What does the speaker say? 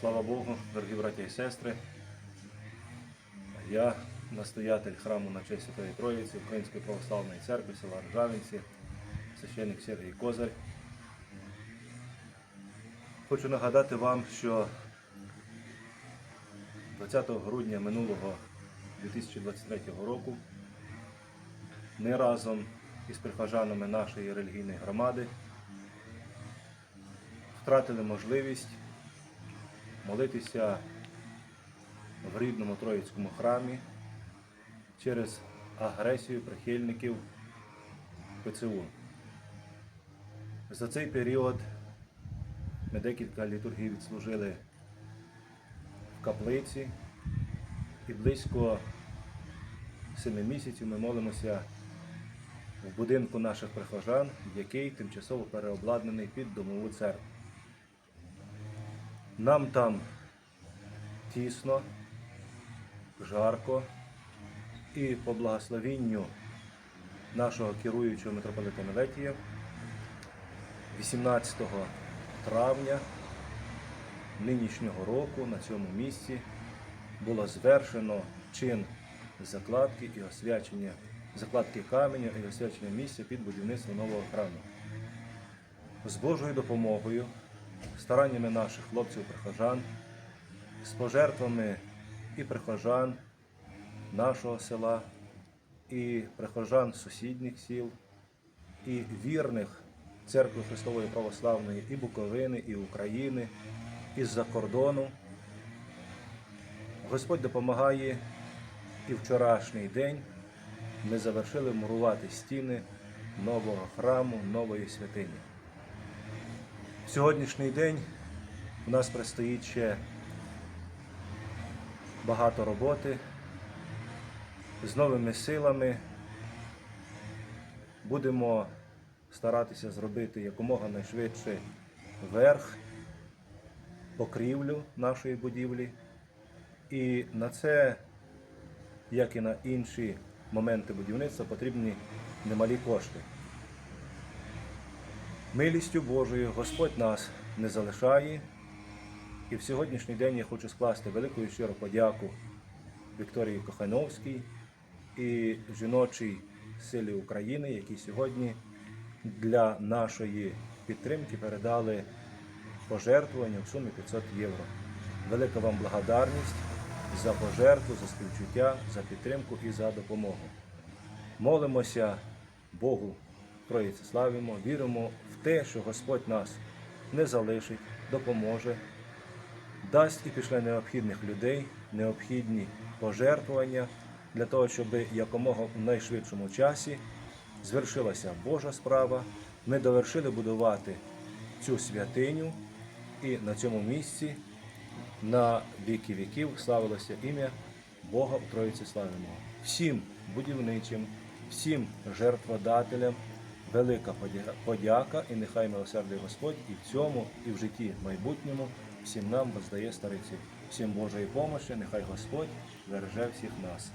Слава Богу, дорогі браті і сестри. Я настоятель храму на честь Святої Троїці Української православної церкви села Ржавинці, священник Сергій Козар. Хочу нагадати вам, що 20 грудня минулого 2023 року ми разом із прихожанами нашої релігійної громади втратили можливість молитися в рідному Троїцькому храмі через агресію прихильників ПЦУ. За цей період ми декілька літургій відслужили в каплиці і близько семи місяців ми молимося в будинку наших прихожан, який тимчасово переобладнаний під домову церкву. Нам там тісно, жарко і по благословінню нашого керуючого митрополита Мелетія 18 травня нинішнього року на цьому місці було звершено чин закладки і освячення закладки каменю і освячення місця під будівництво нового храму. З Божою допомогою, стараннями наших хлопців-прихожан, з пожертвами і прихожан нашого села, і прихожан сусідніх сіл, і вірних Церкви Христової Православної і Буковини, і України, і з-за кордону. Господь допомагає і вчорашній день ми завершили мурувати стіни нового храму, нової святині. Сьогоднішній день у нас предстоїть ще багато роботи з новими силами. Будемо старатися зробити якомога найшвидше верх, покрівлю нашої будівлі. І на це, як і на інші моменти будівництва, потрібні немалі кошти. Милістю Божою Господь нас не залишає. І в сьогоднішній день я хочу скласти велику і щиру подяку Вікторії Кохановській і жіночій силі України, які сьогодні для нашої підтримки передали пожертвування в сумі 500 євро. Велика вам благодарність за пожертву, за співчуття, за підтримку і за допомогу. Молимося Богу, Троїці славимо, віримо в те, що Господь нас не залишить, допоможе, дасть і пішле необхідних людей, необхідні пожертвування для того, щоб якомога в найшвидшому часі звершилася Божа справа. Ми довершили будувати цю святиню і на цьому місці на віки віків славилося ім'я Бога у Троїці славимо. Всім будівничим, всім жертводателям велика подяка і нехай милосердий Господь і в цьому, і в житті майбутньому всім нам воздає стариці. Всім Божої помощі, нехай Господь береже всіх нас.